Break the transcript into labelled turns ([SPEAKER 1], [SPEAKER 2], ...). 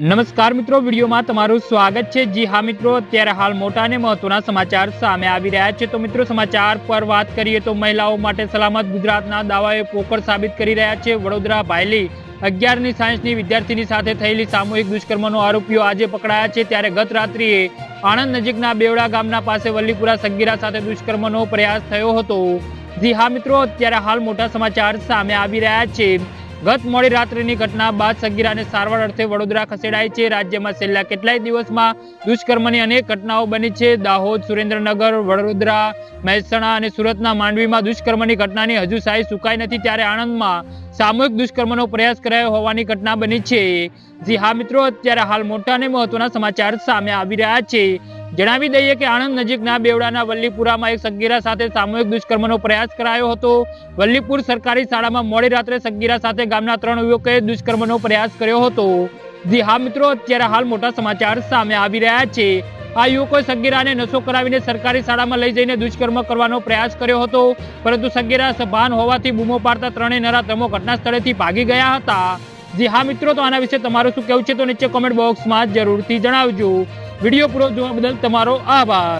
[SPEAKER 1] નમસ્કાર મિત્રો, વિડીયોમાં તમારું સ્વાગત છે. જી હા મિત્રો, અત્યારે હાલ મોટા અને મહત્વના સમાચાર સામે આવી રહ્યા છે. તો મિત્રો, સમાચાર પર વાત કરીએ તો મહિલાઓ માટે સલામત ગુજરાતના દાવાએ પોકળ સાબિત કરી રહ્યા છે. વડોદરા ભાયલી અગિયારની સાયન્સની વિદ્યાર્થીની સાથે થયેલી સામૂહિક દુષ્કર્મનો આરોપીઓ આજે પકડાયા છે. ત્યારે ગત રાત્રિએ આણંદ નજીકના બેવડા ગામના પાસે વલ્લીપુરા સગીરા સાથે દુષ્કર્મનો પ્રયાસ થયો હતો. જી હા મિત્રો, અત્યારે હાલ મોટા સમાચાર સામે આવી રહ્યા છે. ગત મોડી રાત્રિની ઘટના બાદ સગીરાને સારવાર અર્થે વડોદરા ખસેડાય છે. રાજ્યમાં છેલ્લા કેટલાય દિવસમાં દુષ્કર્મની અનેક ઘટનાઓ બની છે. દાહોદ, સુરેન્દ્રનગર, વડોદરા, મહેસાણા અને સુરતના માંડવીમાં દુષ્કર્મની ઘટનાની હજુ સાઈ સુકાઈ નથી. ત્યારે આણંદમાં સામૂહિક દુષ્કર્મનો પ્રયાસ કરાયો હોવાની ઘટના બની છે. જી હા મિત્રો, અત્યારે હાલ મોટા અને મહત્વના સમાચાર સામે આવી રહ્યા છે. જણાવી દઈએ કે આણંદ નજીકના બેવડાના વલ્લીપુરામાં એક સગીરા સાથે સામૂહિક દુષ્કર્મનો પ્રયાસ કરાયો હતો. વલ્લીપુર સરકારી શાળામાં મોડી રાત્રે સગીરા સાથે ગામના ત્રણ યુવકોએ દુષ્કર્મનો પ્રયાસ કર્યો હતો. જી હા મિત્રો, અત્યારે હાલ મોટા સમાચાર સામે આવી રહ્યા છે. આ યુવકોએ સગીરાને નશો કરાવીને સરકારી શાળામાં લઈ જઈને દુષ્કર્મ કરવાનો પ્રયાસ કર્યો હતો. પરંતુ સગીરા સભાન હોવાથી બૂમો પાડતા ત્રણેય નરાધમો ઘટના સ્થળેથી ભાગી ગયા હતા. જી હા મિત્રો, તો આના વિશે તમારું શું કહેવું છે? તો નીચે કોમેન્ટ બોક્સમાં જરૂરથી જણાવજો. વીડિયો પૂરો જોવા બદલ તમારો આભાર.